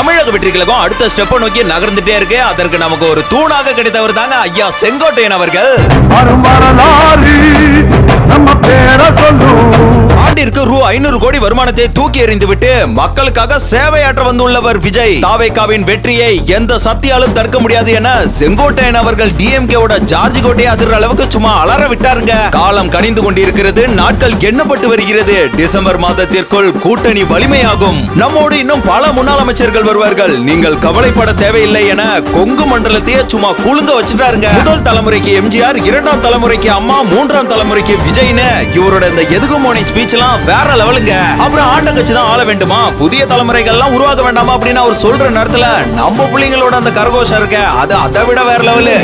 தமிழக வெற்றி கழகம் அடுத்த ஸ்டெப்பை நோக்கி நகர்ந்துட்டே இருக்கு. அதற்கு நமக்கு ஒரு தூணாக கிடைத்தவர் தாங்க ஐயா செங்கோட்டையன் அவர்கள். கோடி வருமானத்தை தூக்கி எறிந்துவிட்டு மக்களுக்காக சேவையாற்ற வந்துள்ளவர் விஜய். தாவேகாவின் வெற்றியை எந்த சக்தியாலும் தடுக்க முடியாது என செங்கோட்டையன் அவர்கள் டிஎம்கேவோட ஜார்ஜ் கோட்டையை அதிர்ற அளவுக்கு சும்மா அலற விட்டாருங்க. காலம் கனிந்து கொண்டிருக்கிறது நாட்கள் எண்ணப்பட்டு வருகிறது. டிசம்பர் மாதத்திற்குள் கூட்டணி வலிமையாகும். நம்மோடு இன்னும் பல முன்னாள் அமைச்சர்கள் வருவார்கள். நீங்கள் கவலைப்பட தேவையில்லை என கொங்கு மண்டலத்தையே சும்மா குலுங்க வச்சுட்டாருங்க. முதல் தலைமுறைக்கு எம்ஜிஆர் இரண்டாம் தலைமுறைக்கு அம்மா மூன்றாம் தலைமுறைக்கு விஜய்னு இவரோட இந்த எதுகுமோனி ஸ்பீச் எல்லாம் வேற லெவலுங்க அப்புறம் ஆட்டம் கட்சி தான் ஆள வேண்டுமா? புதிய தலைமுறைகள் எல்லாம் உருவாக்க வேண்டாமா அப்படின்னு அவர் சொல்ற நேரத்துல நம்ம பிள்ளைங்களோட அந்த கரகோஷம் இருக்க அது அதை விட வேற லெவலு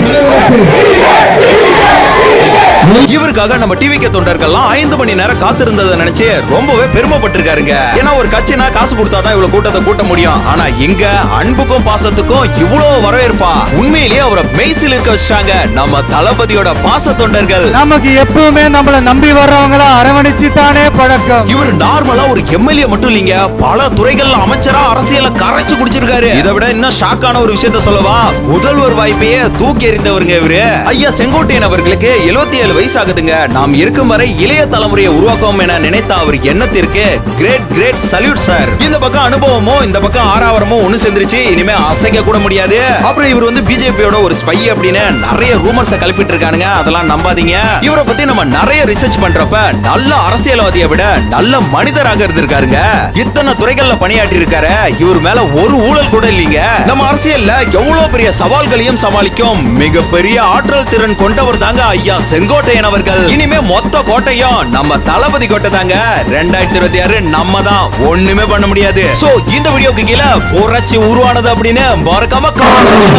இவருக்காக நம்ம டிவிக்கு தொண்டர்கள்லாம் ஐந்து மணி நேரம் காத்திருந்ததை நினைச்சு ரொம்பவே பெருமைப்பட்டிருக்காருங்க. ஏன்னா ஒரு கட்சினா காசு கொடுத்தாதான் இவ்வளவு கூட்டத்தை கூட்ட முடியும். ஆனா இங்க அன்புக்கும் பாசத்துக்கும் இவ்வளவு வரவேற்பா. உண்மையிலேயே அவரை மெய்சில் இருக்க வச்சிட்டாங்க நம்ம தளபதியோட பாச தொண்டர்கள். நமக்கு எப்பவுமே நம்மள நம்பி வர்றவங்கள அரவணைச்சு தானே பழக்கம். இவர் நார்மலா ஒரு எம்எல்ஏ மட்டும் இல்லீங்க. பல துறைகள்ல அமைச்சரா அரசியல கரைச்சு குடிச்சிருக்காரு. இதை விட இன்னும் ஷாக்கான ஒரு விஷயத்த சொல்லவா? முதல்வர் வாய்ப்பையே தூக்கி எறிந்தவருங்க இவரு. ஐயா செங்கோட்டையன் அவர்களுக்கு 77 ஏழு வயசு ஆகுதுங்க நாம் இருக்கும் வரை இளைய தலைமுறையை உருவாக்குவோம் என நினைத்த அவர் எண்ணத்திற்கு கிரேட் கிரேட் சல்யூட் சார் இந்த பக்கம் அனுபவமும் இந்த பக்கம் ஆறாவரமும் ஒண்ணு சேர்ந்துருச்சு. இனிமே அசைக்க கூட முடியாது. அப்புறம் இவர் வந்து பிஜேபியோட ஒரு ஸ்பை அப்படின்னு நிறைய ரூமர்ஸ் கிளப்பிட்டு இருக்கானுங்க அதெல்லாம் நம்பாதீங்க. இவரை பத்தி நம்ம நிறைய ரிசர்ச் பண்றப்ப நல்ல அரசியல்வாதியை விட நல்ல மனிதராக இருந்திருக்காருங்க. இத்தனை துறைகள்ல பணியாற்றி இருக்காரு இவர் மேல ஒரு ஊழல் கூட இல்லீங்க. நம்ம அரசியல்ல எவ்வளவு பெரிய சவால்களையும் சமாளிக்கும். மிகப்பெரிய ஆற்றல் திறன் கொண்டவர் தாங்க ஐயா செங்கோட்டையன் அவர்கள். இனிமே மொத்த கோட்டையும் நம்ம தளபதி கோட்டை தாங்க ரெண்டாயிரத்தி இருபத்தி ஆறு நம்ம தான் ஒண்ணுமே பண்ண முடியாது. சோ இந்த வீடியோக்கு கீழே புரட்சி உருவானது அப்படின்னு மறக்காம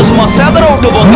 சும்மா செதற விட்டு போங்க